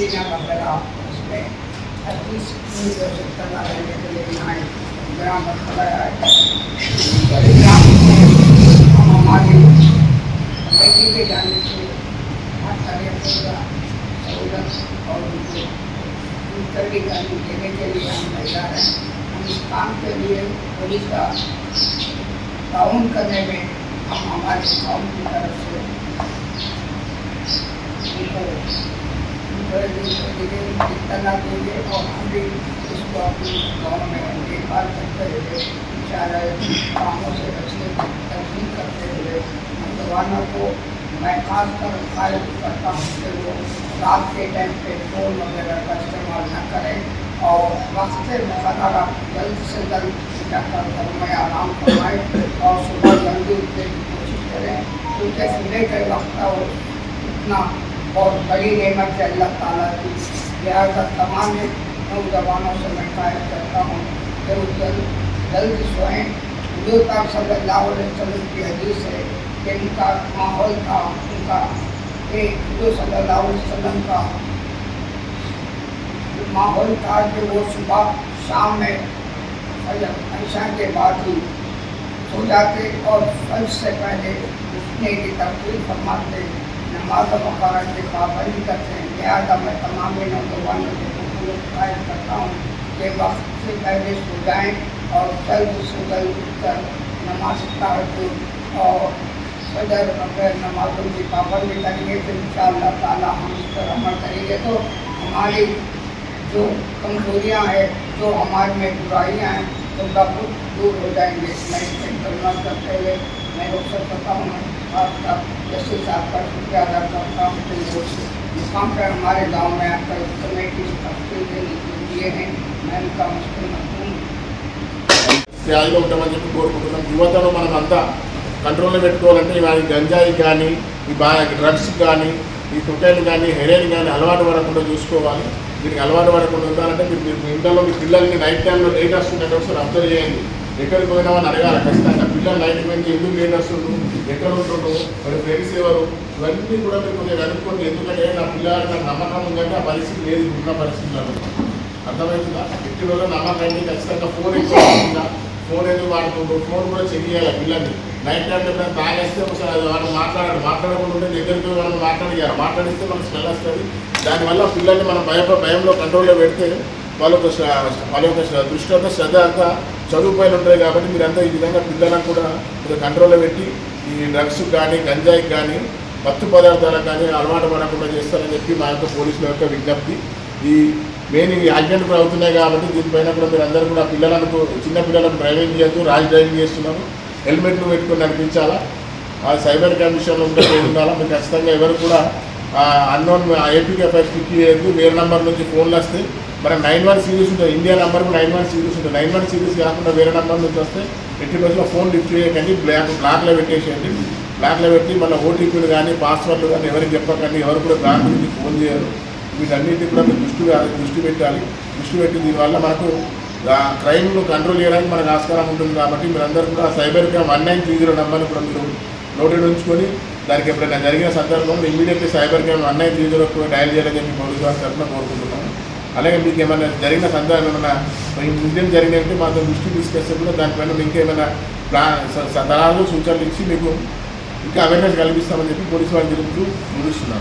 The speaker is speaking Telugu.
वगैरह उसमें हर चीज़ की आवश्यकता ना रहने के लिए यहाँ ग्राम ग्राम हम हमारी कमेटी के जाने से हर तरह का सहूलत और उनको दूसरी करने देने के लिए हम तैयार हैं। हम इस काम के लिए पुलिस का ताउन करने में हम हमारे गाँव की तरफ़ से इतना देंगे और हम भी इसको अपने गाँव में देखभाल करते हुए सारे कामों से बचने तकलीफ़ करते हुए नौजवानों को मैं खास कर करता हूँ कि वो रात के टाइम पे फ़ोन वगैरह का इस्तेमाल न करें और वक्त से मुकदर जल्द से जल्द जाकर घर में आराम करवाएँ और सुबह जल्दी उठने की कोशिश करें। क्योंकि सुबह के वक्त इतना बहुत बड़ी नेमत है अल्लाह ताला की लिहाजा तमाम नौजवानों से मैं कायद करता हूँ कि वो जल्द जल्द सोएँ। हजूर पाक सल्लल्लाहु अलैहि वसल्लम की हदीस है कि उनका माहौल था, उनका एक हजूर सल्लल्लाहु अलैहि वसल्लम का माहौल था कि वो सुबह, शाम में ऐशा के बाद ही सो जाते और फज से पहले उठने की तरकीब फरमाते। नमाज़ की पाबंदी करते हैं लिहाजा मैं तमाम नौजवानों को कायद करता हूँ कि वक्त से पहले सो जाएँ और जल्द से जल्द उठकर नमाज़ तहजद और फजर वगैरह नमाजों की पाबंदी करेंगे तो इन ताला हम इस पर अमल करेंगे तो हमारी जो कमजोरियाँ हैं जो हमारे में बुराइयाँ हैं तो बहुत दूर हो जाएँगे मैं इससे कलमा करते हुए मैं रुखसत करता हूँ। आपका जैसे साहब का शुक्रिया अदा करता हूँ कि वो मुकाम पर हमारे गांव में आकर कमेटी तस्वीर देने के लिए हैं मैं उनका मुश्किल मखूम స్థాయిలో ఉంటామని చెప్పి కోరుకుంటున్నాం యువతను మనం అంతా కంట్రోల్లో పెట్టుకోవాలంటే ఇవాళ గంజాయి కానీ ఈ బా డ్రగ్స్ కానీ ఈ కుటైన్ కానీ హెరైన్ కానీ అలవాటు పడకుండా చూసుకోవాలి వీటికి అలవాటు పడకుండా ఉండాలంటే మీరు మీరు మీ ఇంట్లో మీ పిల్లల్ని నైట్ టైంలో లేట్ వస్తుందంటే ఒకసారి అబ్జర్వ్ చేయండి ఎక్కడికి పోయినామని అడగాలి. ఖచ్చితంగా పిల్లలు నైట్ పోయింది ఎందుకు లేట్ వస్తుండ్రు? ఎక్కడ ఉంటుండ్రు? మరి ఫ్రెండ్స్ ఎవరు? ఇవన్నీ కూడా మీరు కొంచెం కనుక్కోండి. ఎందుకంటే నా పిల్లలు నాకు నమ్మకం ఉందంటే ఆ పరిస్థితి లేదు. ఉన్న పరిస్థితులలో అర్థమవుతుందా? ఎట్టి వల్ల నమ్మకం ఖచ్చితంగా ఫోన్ ఎక్కువ ఫోన్ ఎందుకు వాడుతుండ్రు? ఫోన్ కూడా చెక్ చేయాలి పిల్లల్ని. నైట్ టైం ఎప్పుడైనా తాగేస్తే ఒకసారి వాళ్ళు మాట్లాడారు మాట్లాడకుండా ఉంటే దగ్గరికి పోయి మనం మాట్లాడిస్తే మనకు స్మెల్ వస్తుంది. దానివల్ల పిల్లల్ని మనం భయ భయంలో కంట్రోల్లో పెడితే వాళ్ళ యొక్క వాళ్ళ యొక్క దృష్టి ఒక శ్రద్ధ అంతా చదువు పైన ఉంటాయి కాబట్టి మీరంతా ఈ విధంగా పిల్లలను కూడా మీరు కంట్రోల్లో పెట్టి ఈ డ్రగ్స్ కానీ గంజాయికి కానీ మత్తు పదార్థాలకు కానీ అలవాటు పడకుండా చేస్తారని చెప్పి మా యొక్క పోలీసుల యొక్క విజ్ఞప్తి. ఈ మెయిన్ ఈ యాక్సిడెంట్ కూడా అవుతున్నాయి కాబట్టి దీనిపైన కూడా మీరు అందరూ కూడా పిల్లలకు చిన్న పిల్లలకు డ్రైవింగ్ చేస్తూ రాజ్ డ్రైవింగ్ చేస్తున్నాము హెల్మెట్లు పెట్టుకొని నడిపించాలా? ఆ సైబర్ కమిషన్లో ఉంటే ఉండాలా? మీరు ఖచ్చితంగా ఎవరు కూడా అన్నోన్ ఏపీకి ఎఫ్ఐఆర్ క్లిక్ చేయొద్దు. వేరే నెంబర్ నుంచి ఫోన్లు వస్తాయి మన నైన్ వన్ సిరీస్ ఉంటుంది India number nine one series ఉంటుంది నైన్ వన్ సిరీస్ కాకుండా వేరే నెంబర్ నుంచి వస్తే ఎట్టి రోజుల్లో ఫోన్ లిఫ్ట్ చేయకండి బ్లాక్ బ్లాక్లో పెట్టేసేయండి. బ్లాక్లో పెట్టి మళ్ళీ ఓటీపీలు కానీ పాస్వర్డ్లు కానీ ఎవరికి చెప్పకండి ఎవరు కూడా బ్లాక్ నుంచి ఫోన్ చేయరు. వీటన్నిటిని కూడా మీరు దృష్టి దృష్టి పెట్టాలి. దృష్టి పెట్టి దీనివల్ల మనకు క్రైమ్ను కంట్రోల్ చేయడానికి మనకు ఆస్కారం ఉంటుంది కాబట్టి మీరందరూ కూడా cyber crime one nine three zero నెంబర్ని కూడా మీరు నోటెడ్ ఉంచుకొని దానికి ఎప్పుడైనా జరిగిన సందర్భంలో immediately cyber crime one nine three zero dial చేయాలని చెప్పి పోలీసు వారి తరఫున కోరుకుంటున్నాను అలాగే మీకు ఏమైనా జరిగిన సందర్భం ఏమైనా ఇన్సిడెంట్ జరిగినట్టు మాతో దృష్టి తీసుకొస్తే కూడా దానిపైన మీకు ఏమైనా ప్లాన్ సలహాలు సూచనలు ఇచ్చి మీకు ఇంకా అవేర్నెస్ కల్పిస్తామని చెప్పి పోలీసు వారి తిరుగుతూ ముగిస్తున్నాను.